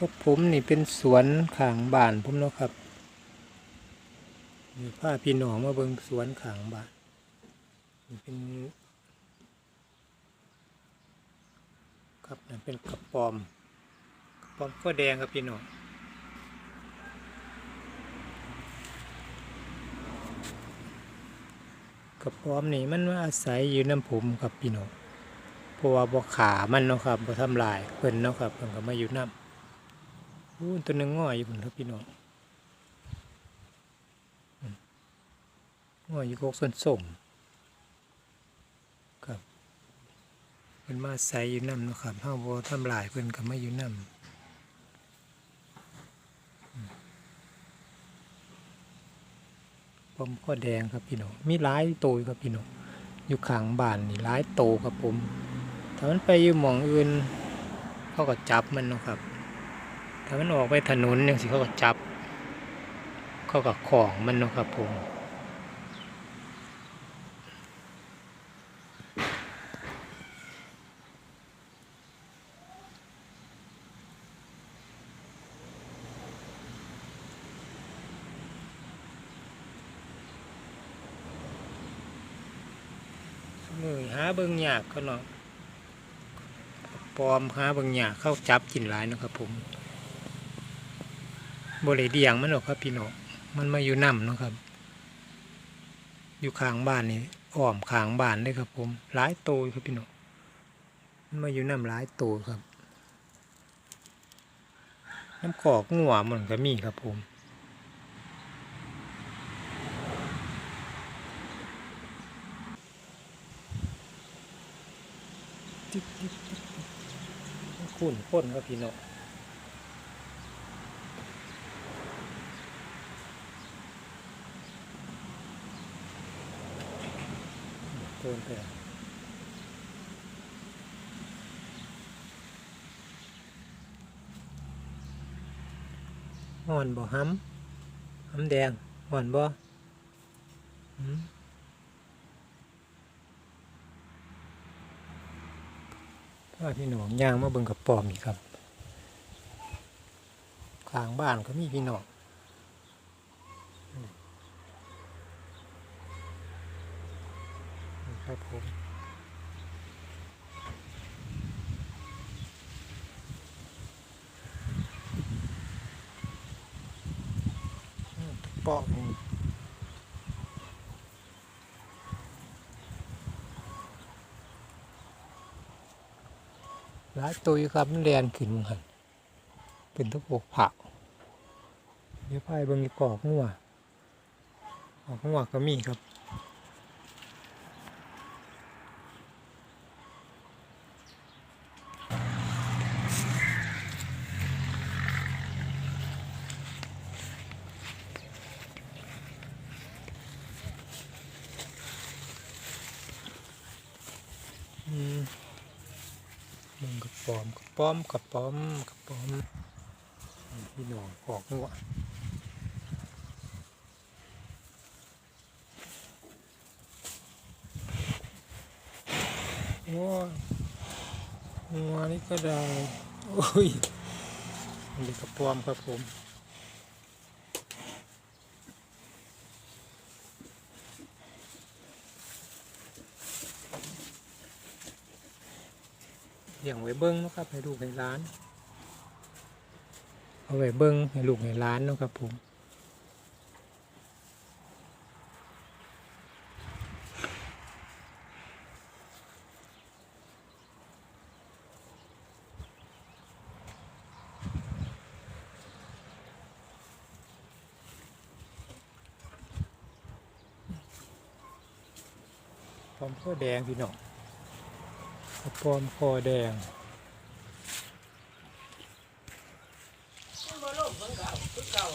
กับผมนี่เป็นสวนขางบ้านผมเนาะครับนี่พาพี่น้องมาเบิงสวนขางบ้านเป็นครับนั่นเป็นกระปอมกระปอมก็แดงครับพี่น้องกระปอมนี่มันมาอาศัยอยู่น้ำผมครับพี่น้องเพราะว่าบ่ขามันเนาะครับบ่ทำลายเพิ่นเนาะครับเพิ่นก็มาอยู่น้ำ อู้ตัวหนึงง่อยอยู่พุ่นครับพี่น้องง่อยอยู่กกส้นส้มครับเพิ่นมาใสอยู่น้ำนะครับเฮาบ่ทำลายเพิ่นก็มาอยู่น้ำอืมปอมข้อแดงครับพี่น้องมีหลายโตยครับพี่น้องอยู่ข้างบ้านนี่หลายโตครับผมถ้ามันไปอยู่หม่องอื่นเขาก็จับมันนะครับ ถ้ามันออกไปถนนจังซี่เขาก็จับ เขาก็ของมันเนาะครับผมมือหาเบิ่งหยากเขาเนาะปลอมหาเบิ่งหยากเข้าจับกินหลายเนาะครับผม บ่ได้เดียงมันหรอกครับพี่น้องมันมาอยู่น้ำเนาะครับ อยู่ข้างบ้านนี่อ้อมข้างบ้านเลยครับ ผมหลายโตอยู่ครับพี่น้องมันมาอยู่น้ำหลายโตครับ น้ำกอกงัวมันก็มีครับผมจิ๊กจิ๊กจิ๊กจิ๊กขุ่นข้นครับพี่น้อง เติมไปห่อนบ่ห้ำห้ำแดงห่อนบ่หืมพาพี่น้องย่างมาเบิ่งกับปอมอีกครับ ข้างบ้านก็มีพี่น้องนี่ครับ ผมปอมนี่หลายตัวครับมันแลนขึ้นมึงหันเป็นตะโกกผักเดี๋ยวพายเบิ่งอีกกอกงัวออกงัวก็มีครับ มึงกระป๋อมกระป๋อมกระป๋อมกระป๋อมนี่พี่น้องออกงัวโอ้ยงัวนี่ก็ได้ โอ้ยนี่กระป๋อมครับผม เลี้ยงไว้เบิ้งนะครับให้ลูกให้ร้าน เอาไว้เบิ้งให้ลูกให้ร้านนะครับผมพร้อมข้อแดงพี่น้อง กระพอมคอแดงเก่า